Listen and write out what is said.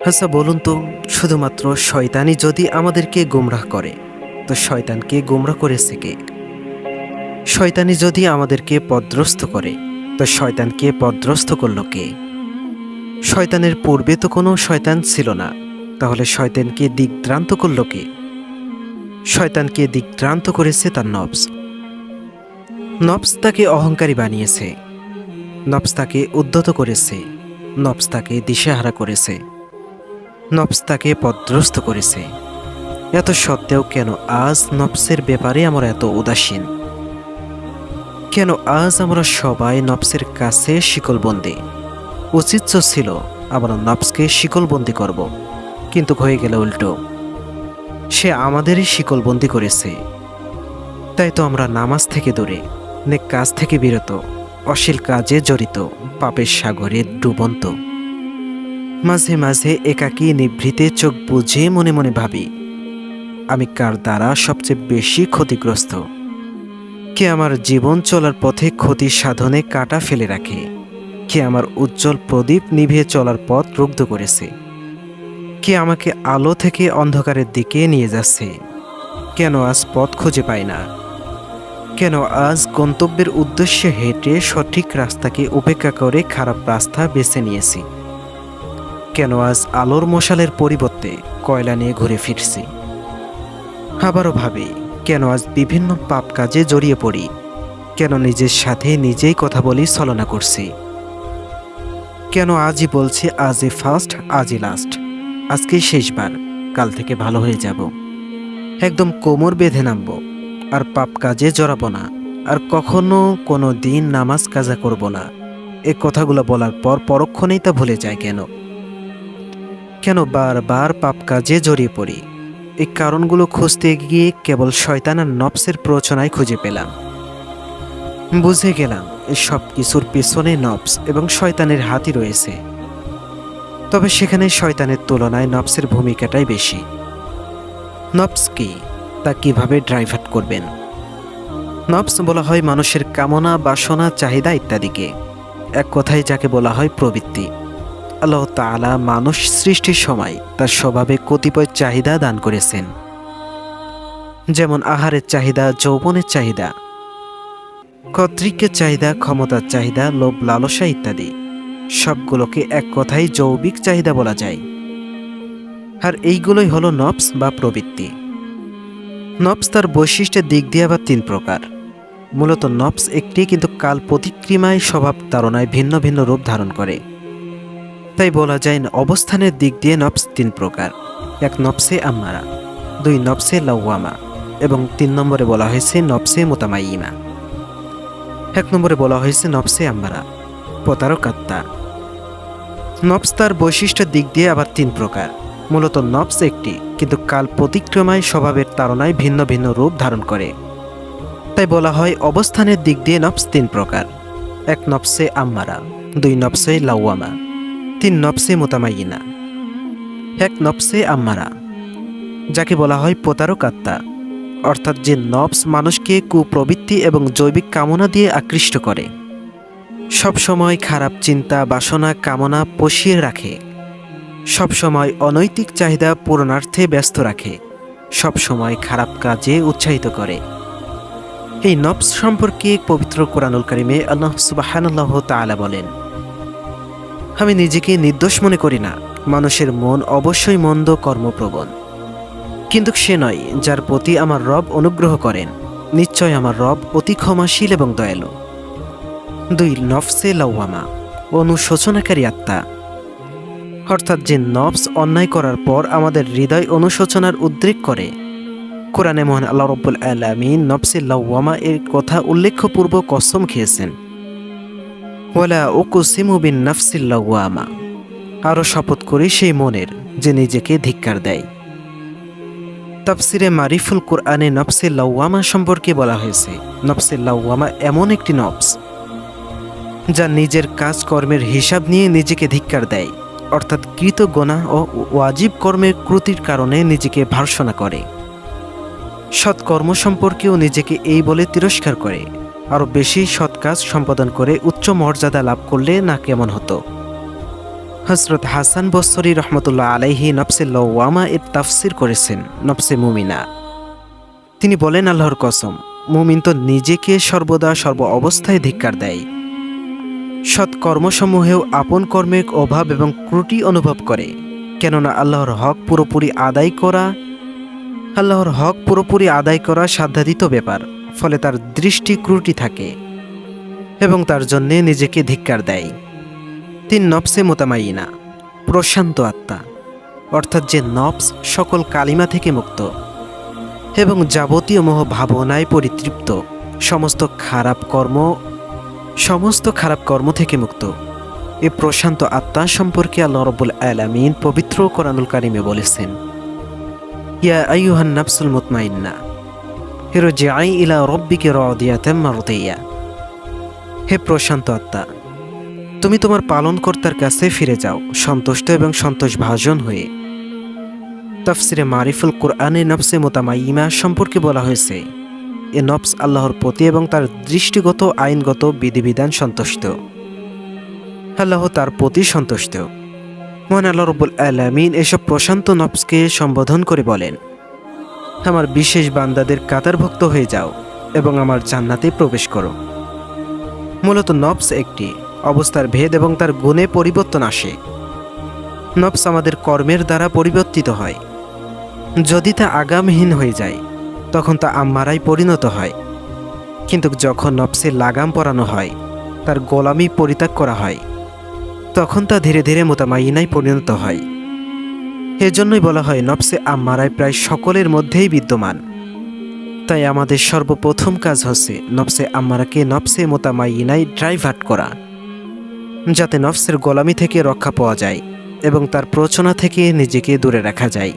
আচ্ছা বলুন তো, শুধুমাত্র শয়তানই যদি আমাদেরকে গুমরাহ করে, তো শয়তানকে গুমরাহ করেছে কে? শয়তানি যদি আমাদেরকে পদ্রস্ত করে, তো শয়তানকে পদ্রস্ত করল কে? শয়তানের পূর্বে তো কোনো শয়তান ছিল না, তাহলে শয়তানকে দিকভ্রান্ত করল কে? শয়তানকে দিকভ্রান্ত করেছে তার নবস? নবস তাকে অহংকারী বানিয়েছে, নবস তাকে উদ্ধত করেছে, নবস তাকে দিশেহারা করেছে। নবস তাকে পদ্রস্ত করেছে। এত সত্ত্বেও কেন আজ নবসের ব্যাপারে আমরা এত উদাসীন? কেন আজ আমরা সবাই নবসের কাছে শিকলবন্দি? উচিত ছিল আমরা নবসকে শিকলবন্দি করব, কিন্তু হয়ে গেল উল্টো। সে আমাদেরই শিকলবন্দি করেছে। তাই তো আমরা নামাজ থেকে দূরে, নে কাজ থেকে বিরত, অশ্লীল কাজে জড়িত, পাপের সাগরে ডুবন্ত। মাঝে মাঝে একাকী নিভৃতে চোখ বুঝে মনে মনে ভাবি, আমি কার দ্বারা সবচেয়ে বেশি ক্ষতিগ্রস্ত? কে আমার জীবন চলার পথে ক্ষতি সাধনে কাটা ফেলে রাখে? কে আমার উজ্জ্বল প্রদীপ নিভিয়ে চলার পথ রুগ্ধ করেছে? কে আমাকে আলো থেকে অন্ধকারের দিকে নিয়ে যাচ্ছে? কেন আজ পথ খুঁজে পাই না? কেন আজ গন্তব্যের উদ্দেশ্যে হেঁটে সঠিক রাস্তাকে উপেক্ষা করে খারাপ রাস্তা বেছে নিয়েছি? কেন আজ আলোর মশালের পরিবর্তে কয়লা নিয়ে ঘুরে ফিরছি? আবারও ভাবি, কেন আজ বিভিন্ন পাপ কাজে জড়িয়ে পড়ি? কেন নিজের সাথে নিজেই কথা বলি ছলনা করছি? কেন আজই বলছি আজই ফার্স্ট আজই লাস্ট আজকেই শেষবার, কাল থেকে ভালো হয়ে যাব। একদম কোমর বেঁধে নামবো, আর পাপ কাজে জড়াবো না, আর কখনো কোনো দিন নামাজ কাজা করব না। এ কথাগুলো বলার পর পরক্ষণেই তা ভুলে যায় কেন? কেন বারবার পাপ কাজে জড়িয়ে পড়ি? এই কারণগুলো খুঁজতে গিয়ে কেবল শয়তান আর নবসের প্রচনায় খুঁজে পেলাম। বুঝে গেলাম সব কিছুর পেছনে নবস এবং শয়তানের হাতই রয়েছে। তবে সেখানে শয়তানের তুলনায় নবসের ভূমিকাটাই বেশি। নবস কি? তা কীভাবে ড্রাইভ আউট করবেন? নবস বলা হয় মানুষের কামনা, বাসনা, চাহিদা ইত্যাদিকে। এক কথায় যাকে বলা হয় প্রবৃত্তি। আল্লাহ তালা মানুষ সৃষ্টির সময় তার স্বভাবে কতিপয় চাহিদা দান করেছেন। যেমন আহারের চাহিদা, যৌবনের চাহিদা, কর্তৃকের চাহিদা, ক্ষমতার চাহিদা, লোভ, লালসা ইত্যাদি। সবগুলোকে এক কথায় যৌবিক চাহিদা বলা যায়। আর এইগুলোই হলো নবস বা প্রবৃত্তি। নবস তার বৈশিষ্ট্যের দিক দিয়ে আবার তিন প্রকার। মূলত নবস একটি কিন্তু কাল প্রতিক্রিমায় স্বভাব তারণায় ভিন্ন ভিন্ন রূপ ধারণ করে। তাই বলা যায় অবস্থানের দিক দিয়ে নবস তিন প্রকার। এক নবসে আম্মারা। দুই নবসে লাউয়ামা এবং তিন নম্বরে বলা হয়েছে নবসে মোতামাইমা এক নম্বরে বলা হয়েছে নবসে আম্মারা। প্রতারকাত্তা। নবস তার বৈশিষ্ট্যের দিক দিয়ে আবার তিন প্রকার। মূলত নবস একটি, কিন্তু কাল প্রতিক্রমায় স্বভাবের তাড়নায় ভিন্ন ভিন্ন রূপ ধারণ করে। তাই বলা হয় অবস্থানের দিক দিয়ে নবস তিন প্রকার। এক নবসে আম্মারা। দুই নবসে লাউয়ামা তিন নবসে মোতামাইনা এক নবসে আম্মারা, যাকে বলা হয় প্রতারক আত্মা অর্থাৎ যে নবস মানুষকে কুপ্রবৃত্তি এবং জৈবিক কামনা দিয়ে আকৃষ্ট করে সবসময় খারাপ চিন্তা, বাসনা, কামনা পশিয়ে রাখে সবসময় অনৈতিক চাহিদা পূরণার্থে ব্যস্ত রাখে সবসময় খারাপ কাজে উৎসাহিত করে। এই নবস সম্পর্কে পবিত্র কোরআনুল কারিমে আল্লাহ সুবাহানুল্লাহ তাআলা বলেন আমি নিজেকে নির্দোষ মনে করি না। মানুষের মন অবশ্যই মন্দ, কর্মপ্রবণ। কিন্তু সে নয়, যার প্রতি আমার রব অনুগ্রহ করেন। নিশ্চয় আমার রব অতি ক্ষমাশীল এবং দয়ালু। দুই, নফসে লাউয়ামা অনুশোচনাকারী আত্মা। অর্থাৎ যে নফস অন্যায় করার পর আমাদের হৃদয় অনুশোচনার উদ্রেক করে। কোরআনে মোহন আল্লাহ রব্বুল আলমিন নফসে লাউয়ামা এর কথা উল্লেখপূর্বক কসম খেয়েছেন। ওয়ালা ওকুসিমু বিন নাফসিল্লাওয়ামা আরও শপথ করি সেই মনের যে নিজেকে ধিক্কার দেয়। তাফসিরে মারিফুল কোরআনে নফসে লাউয়ামা সম্পর্কে বলা হয়েছে নফসে লাউয়ামা এমন একটি নফস, যা নিজের কাজকর্মের হিসাব নিয়ে নিজেকে ধিক্কার দেয়, অর্থাৎ কৃত গোনা ও ওয়াজিব কর্মের ক্রুতির কারণে নিজেকে ভার্সনা করে। সৎকর্ম সম্পর্কেও নিজেকে এই বলে তিরস্কার করে। আরও বেশি সৎ কাজ সম্পাদন করে উচ্চ মর্যাদা লাভ করলে না কেমন হতো। হজরত হাসান বসরি রহমতুল্লাহ আলাইহি নফসে লওয়ামা এর তাফসির করেছেন, নফসে মুমিনা। তিনি বলেন, আল্লাহর কসম, মুমিন তো নিজেকে সর্বদা সর্ব অবস্থায় ধিক্কার দেয়। সৎ কর্মসমূহেও আপন কর্মের অভাব এবং ত্রুটি অনুভব করে, কেননা আল্লাহর হক পুরোপুরি আদায় করা, আল্লাহর হক পুরোপুরি আদায় করা সাধ্যাদিত ব্যাপার। ফলে তার দৃষ্টি ক্রুটি থাকে এবং তার জন্যে নিজেকে ধিক্কার দেয়। তিন নফসে মোতামাইনা, প্রশান্ত আত্মা, অর্থাৎ যে নফস সকল কালিমা থেকে মুক্ত এবং যাবতীয় মোহ ভাবনায় পরিতৃপ্ত, সমস্ত খারাপ কর্ম, সমস্ত খারাপ কর্ম থেকে মুক্ত। এ প্রশান্ত আত্মা সম্পর্কে আল্লাহ রব্বুল আলামিন পবিত্র কোরআনুল কারিমে বলেছেন, ইয়া আইয়ুহান নাফসুল মুতমাইন্না হিরোজিআই ইলা রব্বিকে রাদিয়াতাম মারদিয়া। হে প্রশান্ত আত্মা, তুমি তোমার পালনকর্তার কাছে ফিরে যাও, সন্তুষ্ট এবং সন্তোষ ভাজন হয়ে। তাফসিরে মারিফুল কোরআনে নফসে মোতামাইমা সম্পর্কে বলা হয়েছে, এ নফস আল্লাহর প্রতি এবং তার দৃষ্টিগত, আইনগত বিধিবিধান সন্তুষ্ট। আল্লাহ তার প্রতি সন্তুষ্ট। মহান আল্লাহ রব্বুল আলামিন এসব প্রশান্ত নফসকে সম্বোধন করে বলেন আমার বিশেষ বান্দাদের কাতারভুক্ত হয়ে যাও এবং আমার জান্নাতে প্রবেশ করো। মূলত নফস একটি, অবস্থার ভেদ এবং তার গুণে পরিবর্তন আসে। নফস আমাদের কর্মের দ্বারা পরিবর্তিত হয়। যদি তা আগামহীন হয়ে যায়, তখন তা আম্মারাই পরিণত হয়। কিন্তু যখন নফসে লাগাম পরানো হয়, তার গোলামি পরিত্যাগ করা হয়, তখন তা ধীরে ধীরে মোতামাইনায় পরিণত হয়। এজন্যই বলা হয়, নফসে আম্মারাই প্রায় সকলের মধ্যেই বিদ্যমান। তাই আমাদের সর্বপ্রথম কাজ হচ্ছে নফসে আম্মারাকে নফসে মোতামাইনায় ড্রাইভার্ট করা, যাতে নফসের গোলামি থেকে রক্ষা পাওয়া যায় এবং তার প্রচনা থেকে নিজেকে দূরে রাখা যায়।